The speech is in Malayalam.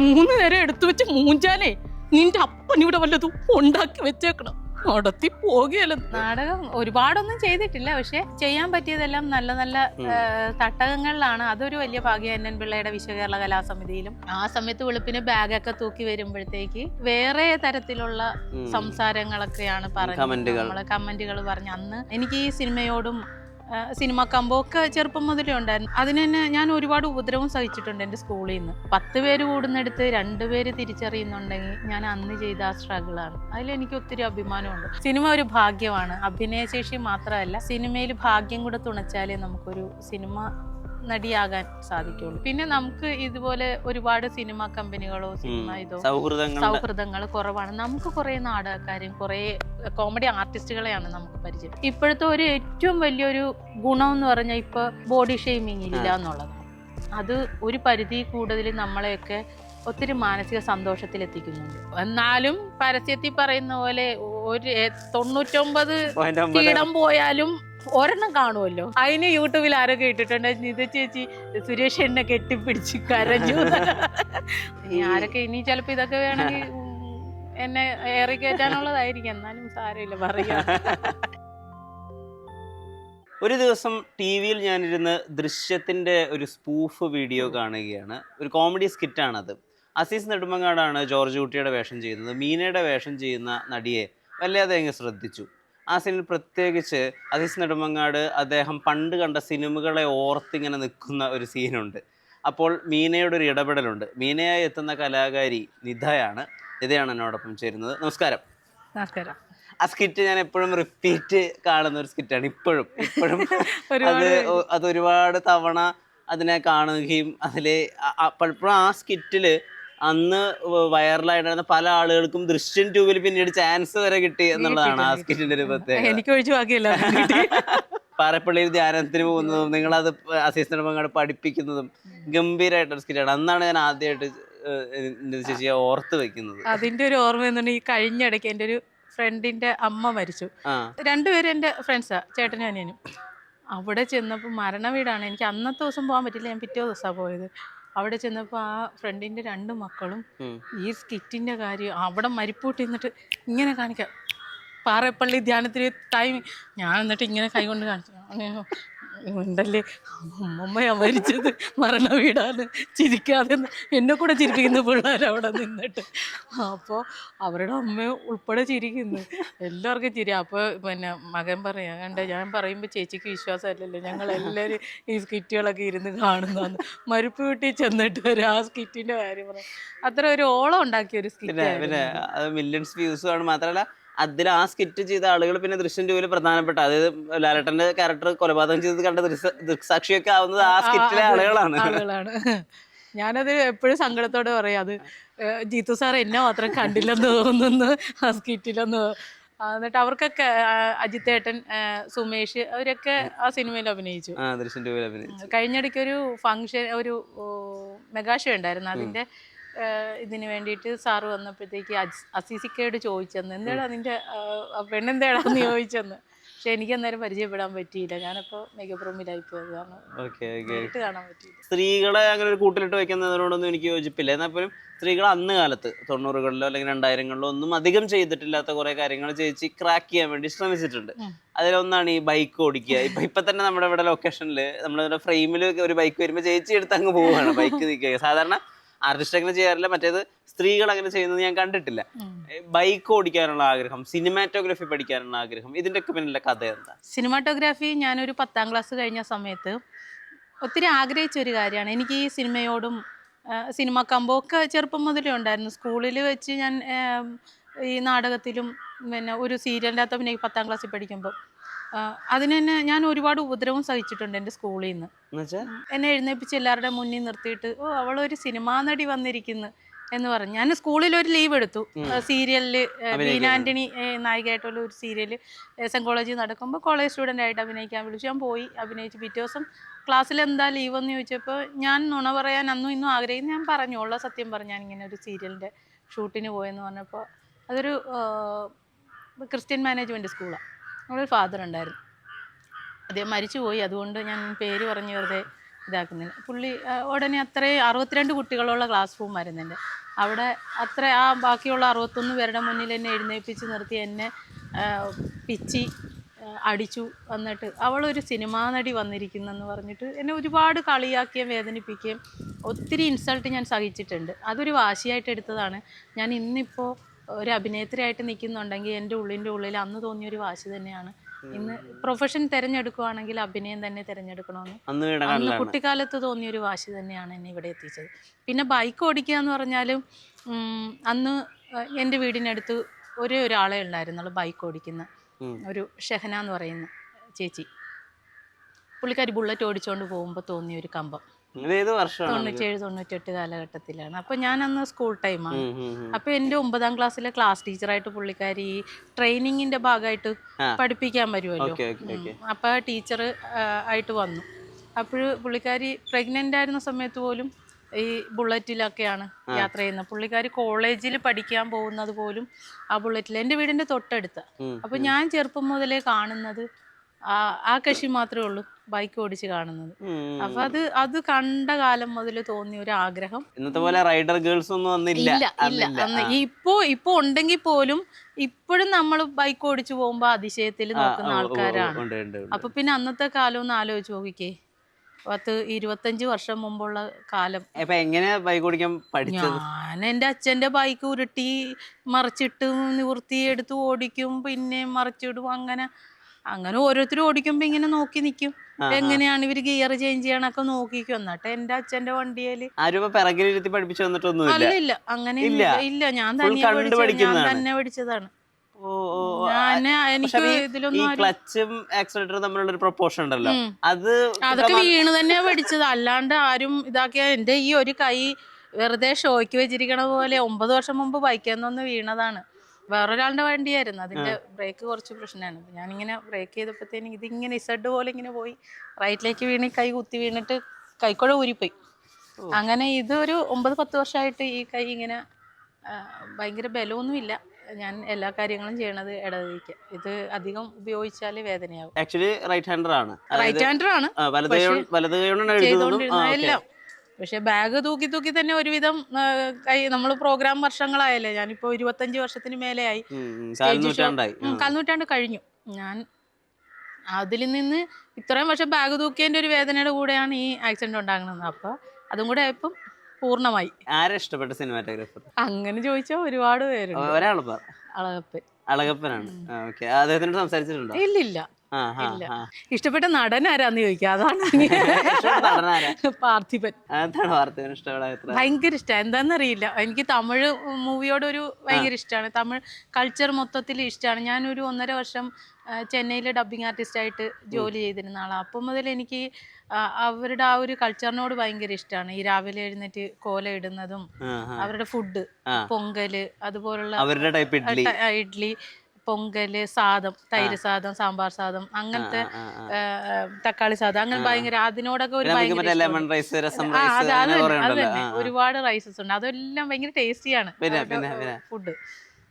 മൂന്ന് നേരം എടുത്തു വെച്ച് മൂഞ്ചാലേ നിന്റെ അപ്പൻ ഇവിടെ വല്ലതും ഉണ്ടാക്കി വെച്ചേക്കണം. നടത്തി പോകുകയല്ല നാടകം ഒരുപാടൊന്നും ചെയ്തിട്ടില്ല പക്ഷെ ചെയ്യാൻ പറ്റിയതെല്ലാം നല്ല നല്ല. തട്ടകങ്ങളിലാണ്. അതൊരു വലിയ ഭാഗ്യം എൻ എൻ പിള്ളയുടെ വിശ്വകേരള കലാസമിതിയിലും. ആ സമയത്ത് വെളുപ്പിന് ബാഗൊക്കെ തൂക്കി വരുമ്പോഴത്തേക്ക് വേറെ തരത്തിലുള്ള സംസാരങ്ങളൊക്കെയാണ് പറഞ്ഞത്. കമന്റുകൾ. നമ്മൾ കമന്റുകൾ പറഞ്ഞ് അന്ന് എനിക്ക് ഈ സിനിമയോടും സിനിമ കമ്പൊക്കെ ചെറുപ്പം മുതലേ ഉണ്ടായിരുന്നു. അതിന് തന്നെ ഞാൻ ഒരുപാട് ഉപദ്രവം സഹിച്ചിട്ടുണ്ട് എന്റെ സ്കൂളിൽ നിന്ന്. പത്ത് പേര് കൂടുന്നിടത്ത് രണ്ടുപേര് തിരിച്ചറിയുന്നുണ്ടെങ്കിൽ ഞാൻ അന്ന് ചെയ്ത ആ സ്ട്രഗിളാണ്. അതിലെനിക്ക് ഒത്തിരി അഭിമാനമുണ്ട്. സിനിമ ഒരു ഭാഗ്യമാണ്. അഭിനയശേഷി മാത്രമല്ല സിനിമയിൽ ഭാഗ്യം കൂടെ തുണച്ചാലേ നമുക്കൊരു സിനിമ നടിയാകാൻ സാധിക്കുള്ളൂ. പിന്നെ നമുക്ക് ഇതുപോലെ ഒരുപാട് സിനിമ കമ്പനികളോ സിനിമ. ഇതോ സൗഹൃദങ്ങൾ കുറവാണ്. നമുക്ക് കുറെ നാടകക്കാരും കുറെ കോമഡി ആർട്ടിസ്റ്റുകളെയാണ് നമുക്ക് പരിചയം. ഇപ്പോഴത്തെ ഒരു ഏറ്റവും വലിയൊരു ഗുണം എന്ന് പറഞ്ഞാൽ ഇപ്പൊ ബോഡി ഷെയ്മിങ് ഇല്ല എന്നുള്ളതാണ് അത് ഒരു പരിധി കൂടുതൽ നമ്മളെയൊക്കെ ഒത്തിരി മാനസിക സന്തോഷത്തിൽ എത്തിക്കുന്നുണ്ട് എന്നാലും പരസ്യത്തിൽ പറയുന്ന പോലെ ഒരു തൊണ്ണൂറ്റൊമ്പത് കീടം പോയാലും ഒരെണ്ണം കാണുമല്ലോ അതിന് യൂട്യൂബിൽ ആരൊക്കെ ഇട്ടിട്ടുണ്ട്? നിത ചേച്ചി സുരേഷ് എന്നെ കെട്ടിപ്പിടിച്ച് കരഞ്ഞു. ആരൊക്കെ ഇനി ചിലപ്പോ ഇതൊക്കെ വേണമെങ്കിൽ എന്നെ ഏറി കയറ്റാനുള്ളതായിരിക്കും. എന്നാലും സാരമില്ല പറയാ. ഒരു ദിവസം ടി വിയിൽ ഞാനിരുന്ന് ദൃശ്യത്തിന്റെ ഒരു സ്പൂഫ് വീഡിയോ കാണുകയാണ്. ഒരു കോമഡി സ്കിറ്റാണത്. അസീസ് നെടുമങ്ങാടാണ് ജോർജ് കുട്ടിയുടെ വേഷം ചെയ്യുന്നത്. മീനയുടെ വേഷം ചെയ്യുന്ന നടിയെ വല്ലാതെ അങ്ങ് ശ്രദ്ധിച്ചു. ആ സിനിമ പ്രത്യേകിച്ച് അസീസ് നെടുമങ്ങാട് അദ്ദേഹം പണ്ട് കണ്ട സിനിമകളെ ഓർത്തിങ്ങനെ നിൽക്കുന്ന ഒരു സീനുണ്ട് അപ്പോൾ മീനയുടെ ഒരു ഇടപെടലുണ്ട്. മീനയായി എത്തുന്ന കലാകാരി നിധയാണ്. നിധയാണ് എന്നോടൊപ്പം ചേരുന്നത്. നമസ്കാരം. നമസ്കാരം. ആ സ്കിറ്റ് ഞാൻ എപ്പോഴും റിപ്പീറ്റ് കാണുന്ന ഒരു സ്കിറ്റാണ് ഇപ്പോഴും ഇപ്പോഴും. അത് അതൊരുപാട് അത് ഒരുപാട് തവണ അതിനെ കാണുകയും അതിലെ അ- അ- പലപ്പോഴും ആ സ്കിറ്റിൽ അന്ന് വൈറലായിട്ടുണ്ടായിരുന്ന പല ആളുകൾക്കും ദൃശ്യൻ ട്യൂബിൽ പിന്നീട് ചാൻസ് വരെ കിട്ടി എന്നുള്ളതാണ് ആ സ്കിറ്റിന്റെ ഒരു പ്രത്യേകത. എനിക്ക് ഒഴിച്ചു ബാക്കിയല്ല പാറപ്പള്ളിയിൽ ധ്യാനത്തിന് പോകുന്നതും നിങ്ങളത് അസിസ്റ്റന്റ് പങ്കാട് പഠിപ്പിക്കുന്നതും ഗംഭീരമായിട്ടൊരു സ്കിറ്റാണ്. അന്നാണ് ഞാൻ ആദ്യമായിട്ട് ചേച്ചിയെ ഓർത്ത് വെക്കുന്നത്. അതിന്റെ ഒരു ഓർമ്മ എന്നു ഈ കഴിഞ്ഞിടയ്ക്ക് എന്റെ ഒരു ഫ്രണ്ടിന്റെ അമ്മ മരിച്ചു. രണ്ടുപേരും എന്റെ ഫ്രണ്ട്സാ ചേട്ടനും അനിയനും. അവിടെ ചെന്നപ്പോൾ മരണ വീടാണ്. എനിക്ക് അന്നത്തെ ദിവസം പോകാൻ പറ്റില്ല ഞാൻ പിറ്റേ ദിവസമാണ് പോയത്. അവിടെ ചെന്നപ്പോൾ ആ ഫ്രണ്ടിന്റെ രണ്ട് മക്കളും ഈ സ്കിറ്റിന്റെ കാര്യം അവിടെ മരിപ്പൂട്ടി നിന്നിട്ട് ഇങ്ങനെ കാണിക്കാം. പാറപ്പള്ളി ധ്യാനത്തിന് ടൈം ഞാൻ എന്നിട്ട് ഇങ്ങനെ കൈകൊണ്ട് കാണിച്ചു. ഉണ്ടല്ലേ? അമ്മമ്മയാ മരിച്ചത് മരണ വീടാണ്. ചിരിക്കാതെ ന്ന് എന്നെ കൂടെ ചിരിപ്പിക്കുന്ന പിള്ളേർ അവിടെ നിന്നിട്ട്. അപ്പോൾ അവരുടെ അമ്മ ഉൾപ്പെടെ ചിരിക്കുന്നു. എല്ലാവർക്കും ചിരി. അപ്പോൾ പിന്നെ മകൻ പറയാ കണ്ട? ഞാൻ പറയുമ്പോൾ ചേച്ചിക്ക് വിശ്വാസമല്ലല്ലോ. ഞങ്ങൾ എല്ലാവരും ഈ സ്കിറ്റുകളൊക്കെ ഇരുന്ന് കാണുന്നതാണ്. മരുപ്പ് വീട്ടിൽ ചെന്നിട്ട് വരെ ആ സ്കിറ്റിന്റെ കാര്യം പറയാം. അത്ര ഒരു ഓളം ഉണ്ടാക്കിയ ഒരു സ്കിറ്റ് മില്യൺസ് വ്യൂസ് ആണ്. മാത്രമല്ല അതിൽ ആ സ്കിറ്റ് ചെയ്ത ആളുകൾ പിന്നെ ദൃശ്യം ടൂവിൽ പ്രധാനപ്പെട്ട അതായത് ലാലട്ടന്റെ ക്യാരക്ടർ കൊലപാതകം ചെയ്ത് കണ്ട ദൃക്സാക്ഷിയൊക്കെ ആവുന്നത് ആ സ്കിറ്റിലെ ആളുകളാണ്. ഞാനത് എപ്പോഴും സങ്കടത്തോടെ പറയാം അത് ജീത്തു സാർ എന്നെ മാത്രം കണ്ടില്ലെന്ന് തോന്നുന്നു ആ സ്കിറ്റിലെന്ന് എന്നിട്ട് അവർക്കൊക്കെ അജിത് ഏട്ടൻ ആ, സുമേഷ് അവരൊക്കെ ആ സിനിമയിൽ അഭിനയിച്ചു. കഴിഞ്ഞിടയ്ക്ക് ഒരു ഫങ്ഷൻ ഒരു മെഗാഷോ മെഗാ ഷോ ഉണ്ടായിരുന്നു. അതിന്റെ ഇതിന് വേണ്ടിയിട്ട് സാറ് വന്നപ്പോഴത്തേക്ക് അസീസിക്കയോട് ചോദിച്ചെന്ന്. എന്താടാ നിന്റെ പെണ്ണെന്തേടാന്ന് ചോദിച്ചെന്ന്. പക്ഷെ എനിക്ക് അന്നേരം പരിചയപ്പെടാൻ പറ്റിയില്ല. ഞാനപ്പോൾ മെഗപ്രോമിലായി പോയത് കാരണം കാണാൻ പറ്റിയില്ല. സ്ത്രീകളെ അങ്ങനെ ഒരു കൂട്ടിലിട്ട് വെക്കുന്നതിനോടൊന്നും എനിക്ക് യോജിപ്പില്ല. എന്നാൽ പോലും സ്ത്രീകൾ അന്ന് കാലത്ത് തൊണ്ണൂറുകളിലോ അല്ലെങ്കിൽ രണ്ടായിരങ്ങളിലോ ഒന്നും അധികം ചെയ്തിട്ടില്ലാത്ത കുറെ കാര്യങ്ങൾ ചേച്ചി ക്രാക്ക് ചെയ്യാൻ വേണ്ടി ശ്രമിച്ചിട്ടുണ്ട്. അതിലൊന്നാണ് ഈ ബൈക്ക് ഓടിക്കുക. ഇപ്പൊ ഇപ്പൊ തന്നെ നമ്മുടെ ഇവിടെ ലൊക്കേഷനിൽ നമ്മുടെ ഫ്രെയിമിൽ ഒരു ബൈക്ക് വരുമ്പോൾ ചേച്ചി എടുത്ത് അങ്ങ് പോവുകയാണ്. ബൈക്ക് നിൽക്കുക. സാധാരണ ആർട്ടിസ്റ്റ് അങ്ങനെ ചെയ്യാറില്ല. മറ്റേത് സ്ത്രീകൾ അങ്ങനെ ചെയ്യുന്നത് ഞാൻ കണ്ടിട്ടില്ല. ബൈക്ക് ഓടിക്കാനുള്ള ആഗ്രഹം സിനിമാറ്റോഗ്രാഫി പഠിക്കാനുള്ള ആഗ്രഹം. ഇതിന്റെ ഒക്കെ പിന്നിലെ കഥ എന്താ? സിനിമാറ്റോഗ്രാഫി ഞാനൊരു പത്താം ക്ലാസ് കഴിഞ്ഞ സമയത്ത് ഒത്തിരി ആഗ്രഹിച്ച ഒരു കാര്യമാണ്. എനിക്ക് ഈ സിനിമയോടും സിനിമ കമ്പോ ഒക്കെ ചെറുപ്പം മുതലേ ഉണ്ടായിരുന്നു. സ്കൂളിൽ വെച്ച് ഞാൻ ഈ നാടകത്തിലും പിന്നെ ഒരു സീരിയലിന്റെ അകത്ത് പിന്നെ പത്താം ക്ലാസ്സിൽ പഠിക്കുമ്പോൾ അതിന് തന്നെ ഞാൻ ഒരുപാട് ഉപദ്രവം സഹിച്ചിട്ടുണ്ട് എന്റെ സ്കൂളിൽ നിന്ന്. എന്നെ എഴുന്നേപ്പിച്ച് എല്ലാവരുടെ മുന്നിൽ നിർത്തിയിട്ട് ഓ അവളൊരു സിനിമാ നടി വന്നിരിക്കുന്നു എന്ന് പറഞ്ഞു. ഞാൻ സ്കൂളിൽ ഒരു ലീവ് എടുത്തു. സീരിയലിൽ സീരിയലിൽ ബീന അഭിനയിക്കാൻ. നായികയായിട്ടുള്ള ഒരു സീരിയൽ എസ് എൻ കോളേജിൽ നടക്കുമ്പോൾ കോളേജ് സ്റ്റുഡന്റ് ആയിട്ട് അഭിനയിക്കാൻ വിളിച്ചു. ഞാൻ പോയി അഭിനയിച്ചു. പിറ്റേ ദിവസം ക്ലാസ്സിൽ എന്താ ലീവ് എന്ന് ചോദിച്ചപ്പോൾ ഞാൻ നുണ പറയാൻ അന്നും ഇന്നും ആഗ്രഹിക്കുന്നു. ഞാൻ പറഞ്ഞു. ഉള്ള സത്യം പറഞ്ഞു ഞാൻ ഇങ്ങനെ ഒരു സീരിയലിന്റെ ഷൂട്ടിന് പോയെന്ന് പറഞ്ഞപ്പോൾ അതൊരു ക്രിസ്ത്യൻ മാനേജ്മെന്റ് സ്കൂളാണ് അവിടെ ഫാദർ ഉണ്ടായിരുന്നു. അദ്ദേഹം മരിച്ചു പോയി. അതുകൊണ്ട് ഞാൻ പേര് പറഞ്ഞ് വെറുതെ ഇതാക്കുന്നില്ല. പുള്ളി ഉടനെ അത്രയും അറുപത്തിരണ്ട് കുട്ടികളുള്ള ക്ലാസ് റൂം വരുന്നുണ്ട് അവിടെ അത്ര ആ ബാക്കിയുള്ള അറുപത്തൊന്ന് പേരുടെ മുന്നിൽ എന്നെ എഴുന്നേൽപ്പിച്ച് നിർത്തി എന്നെ പിച്ചി അടിച്ചു. വന്നിട്ട് അവളൊരു സിനിമാ നടി വന്നിരിക്കുന്നെന്ന് പറഞ്ഞിട്ട് എന്നെ ഒരുപാട് കളിയാക്കുകയും വേദനിപ്പിക്കുകയും ഒത്തിരി ഇൻസൾട്ട് ഞാൻ സഹിച്ചിട്ടുണ്ട്. അതൊരു വാശിയായിട്ട് എടുത്തതാണ്. ഞാൻ ഇന്നിപ്പോൾ ഒരു അഭിനേത്രിയായിട്ട് നിൽക്കുന്നുണ്ടെങ്കിൽ എന്റെ ഉള്ളിന്റെ ഉള്ളിൽ അന്ന് തോന്നിയൊരു വാശി തന്നെയാണ്. ഇന്ന് പ്രൊഫഷൻ തിരഞ്ഞെടുക്കുകയാണെങ്കിൽ അഭിനയം തന്നെ തിരഞ്ഞെടുക്കണമെന്ന്. അന്ന് കുട്ടിക്കാലത്ത് തോന്നിയ ഒരു വാശി തന്നെയാണ് എന്നെ ഇവിടെ എത്തിച്ചത്. പിന്നെ ബൈക്ക് ഓടിക്കുക എന്ന് പറഞ്ഞാലും അന്ന് എന്റെ വീടിനടുത്ത് ഒരേ ഒരാളെ ഉണ്ടായിരുന്നുള്ളൂ ബൈക്ക് ഓടിക്കുന്ന ഒരു ഷെഹന എന്ന് പറയുന്ന ചേച്ചി. പുള്ളിക്കാരി ബുള്ളറ്റ് ഓടിച്ചുകൊണ്ട് പോകുമ്പോൾ തോന്നിയ ഒരു കമ്പം. തൊണ്ണൂറ്റേഴ് തൊണ്ണൂറ്റെട്ട് കാലഘട്ടത്തിലാണ്. അപ്പൊ ഞാൻ അന്ന് സ്കൂൾ ടൈമാണ് അപ്പൊ എന്റെ ഒമ്പതാം ക്ലാസ്സിലെ ക്ലാസ് ടീച്ചറായിട്ട് പുള്ളിക്കാരി ഈ ട്രെയിനിങ്ങിന്റെ ഭാഗമായിട്ട് പഠിപ്പിക്കാൻ വരുമല്ലോ അപ്പോൾ ടീച്ചർ ആയിട്ട് വന്നു. അപ്പോൾ പുള്ളിക്കാരി പ്രഗ്നന്റ് ആയിരുന്ന സമയത്ത് പോലും ഈ ബുള്ളറ്റിലൊക്കെയാണ് യാത്ര ചെയ്യുന്നത്. പുള്ളിക്കാരി കോളേജിൽ പഠിക്കാൻ പോകുന്നത് പോലും ആ ബുള്ളറ്റിൽ എന്റെ വീടിന്റെ തൊട്ടടുത്ത്. അപ്പോൾ ഞാൻ ചെറുപ്പം മുതലേ കാണുന്നത് ആ കക്ഷി മാത്രമേ ഉള്ളൂ ബൈക്ക് ഓടിച്ച് കാണുന്നത്. അപ്പൊ അത് അത് കണ്ട കാലം മുതൽ തോന്നിയ ഒരു ആഗ്രഹം. ഇന്നത്തെ പോലെ റൈഡർ ഗേൾസ് ഒന്നും വന്നില്ല. ഇല്ല. അന്ന് ഇപ്പോ ഇപ്പോ ഉണ്ടെങ്കിൽ പോലും ഇപ്പോഴും നമ്മൾ ബൈക്ക് ഓടിച്ചു പോകുമ്പോ അതിശയത്തിൽ നോക്കുന്ന ആൾക്കാരാണ്. അപ്പൊ പിന്നെ അന്നത്തെ കാലം ഒന്ന് ആലോചിച്ച് നോക്കിക്കേ. പത്ത് ഇരുപത്തഞ്ച് വർഷം മുമ്പുള്ള കാലം. അപ്പൊ എങ്ങനെയാ ബൈക്ക് ഓടിക്കാൻ പഠിച്ചത്? ഞാൻ എന്റെ അച്ഛന്റെ ബൈക്ക് ഉരുട്ടി മറിച്ചിട്ട് നിവൃത്തി എടുത്ത് ഓടിക്കും പിന്നെ മറിച്ചിടും അങ്ങനെ അങ്ങനെ ഓരോരുത്തർ ഓടിക്കുമ്പോ ഇങ്ങനെ നോക്കി നിൽക്കും എങ്ങനെയാണ് ഇവർ ഗിയർ ചേഞ്ച് ചെയ്യണൊക്കെ നോക്കിക്കും. എന്നിട്ട് എന്റെ അച്ഛന്റെ വണ്ടിയിൽ ആരും പിറകിലിരുത്തി പഠിപ്പിച്ചു വന്നിട്ടൊന്നും അല്ല ഇല്ല. അങ്ങനെ ഇല്ല. ഇല്ല. ഞാൻ തന്നെ ഞാൻ തന്നെ പഠിച്ചതാണ്. എനിക്ക് ഇതിലൊന്നും ക്ലച്ചും ആക്സിലേറ്ററും തമ്മിലുള്ള ഒരു പ്രൊപ്പോർഷൻ ഉണ്ടല്ലോ. അത് അതൊക്കെ വീണ് തന്നെ പഠിച്ചത്. അല്ലാണ്ട് ആരും ഇതാക്കിയ എന്റെ ഈ ഒരു കൈ വെറുതെ ഷോയ്ക്ക് വെച്ചിരിക്കണ പോലെ ഒമ്പത് വർഷം മുമ്പ് ബൈക്കിൽ നിന്ന് വീണതാണ്. വേറൊരാളുടെ വണ്ടിയായിരുന്നു. അതിന്റെ ബ്രേക്ക് കുറച്ച് പ്രശ്നമാണ്. ഞാനിങ്ങനെ ബ്രേക്ക് ചെയ്തപ്പോഴത്തേനും ഇതിങ്ങനെ ഇസഡ് പോലെ ഇങ്ങനെ പോയി. റൈറ്റിലേക്ക് വീണ് കൈ കുത്തി വീണിട്ട് കൈക്കുഴ ഊരിപ്പോയി. അങ്ങനെ ഇതൊരു ഒരു ഒമ്പത് പത്ത് വർഷമായിട്ട് ഈ കൈ ഇങ്ങനെ ഭയങ്കര ബലമൊന്നുമില്ല. ഞാൻ എല്ലാ കാര്യങ്ങളും ചെയ്യണത് ഇടതിരിക്കുക ഇത് അധികം ഉപയോഗിച്ചാൽ വേദനയാവും. ആക്ച്വലി റൈറ്റ് ഹാൻഡർ ആണ്. റൈറ്റ് ഹാൻഡർ ആണ്. വലത് കൈ. എല്ലാം. പക്ഷെ ബാഗ് തൂക്കി തൂക്കി തന്നെ ഒരുവിധം കൈ നമ്മൾ പ്രോഗ്രാം വർഷങ്ങളായല്ലേ. ഞാനിപ്പോ ഇരുപത്തഞ്ച് വർഷത്തിന് മേലെയായി. കാൽനൂറ്റാണ്ട് കഴിഞ്ഞു. ഞാൻ അതിൽ നിന്ന് ഇത്രയും വർഷം ബാഗ് തൂക്കിയതിന്റെ ഒരു വേദനയുടെ കൂടെയാണ് ഈ ആക്സിഡന്റ് ഉണ്ടാകുന്നത്. അപ്പൊ അതും കൂടെ ആയപ്പം പൂർണമായി. ആരെ ഇഷ്ടപ്പെട്ട സിനിമാറ്റോഗ്രാഫർ? അങ്ങനെ ചോദിച്ചാൽ ഒരുപാട് പേരുണ്ട്. അളകപ്പൻ. അളകപ്പനാണ്. ഓക്കെ. അദ്ദേഹത്തിനോട് സംസാരിച്ചിട്ടുണ്ടോ? ഇല്ലില്ല. ഇല്ല. ഇഷ്ടപ്പെട്ട നടൻ ആരാന്ന് ചോദിക്കുക അതാണ് പാർത്ഥിപൻ അതാണ് ഇഷ്ടപ്പെടാത്ത ഭയങ്കര ഇഷ്ടമാണ് എന്താണെന്നറിയില്ല എനിക്ക് തമിഴ് മൂവിയോട് ഒരു ഭയങ്കര ഇഷ്ടമാണ് തമിഴ് കൾച്ചർ മൊത്തത്തിൽ ഇഷ്ടമാണ് ഞാനൊരു ഒന്നര വർഷം ചെന്നൈയിലെ ചെന്നൈയിലെ ആർട്ടിസ്റ്റ് ആയിട്ട് ജോലി ചെയ്തിരുന്ന ആളാണ് അപ്പം മുതൽ എനിക്ക് അവരുടെ ആ ഒരു കൾച്ചറിനോട് ഭയങ്കര ഇഷ്ടമാണ് ഈ രാവിലെ എഴുന്നേറ്റ് കോല ഇടുന്നതും അവരുടെ ഫുഡ്. പൊങ്കൽ അതുപോലുള്ള അവരുടെ ഇഡ്ഡലി പൊങ്കൽ സാദം തൈര് സാദം സാമ്പാർ സാദം അങ്ങനത്തെ തക്കാളി സാദം അങ്ങനെ ഭയങ്കര അതിനോടൊക്കെ ഒരു ഭയങ്കര. ഒരുപാട് റൈസസ് ഉണ്ട്. അതെല്ലാം ഭയങ്കര ടേസ്റ്റിയാണ്. ഫുഡ്.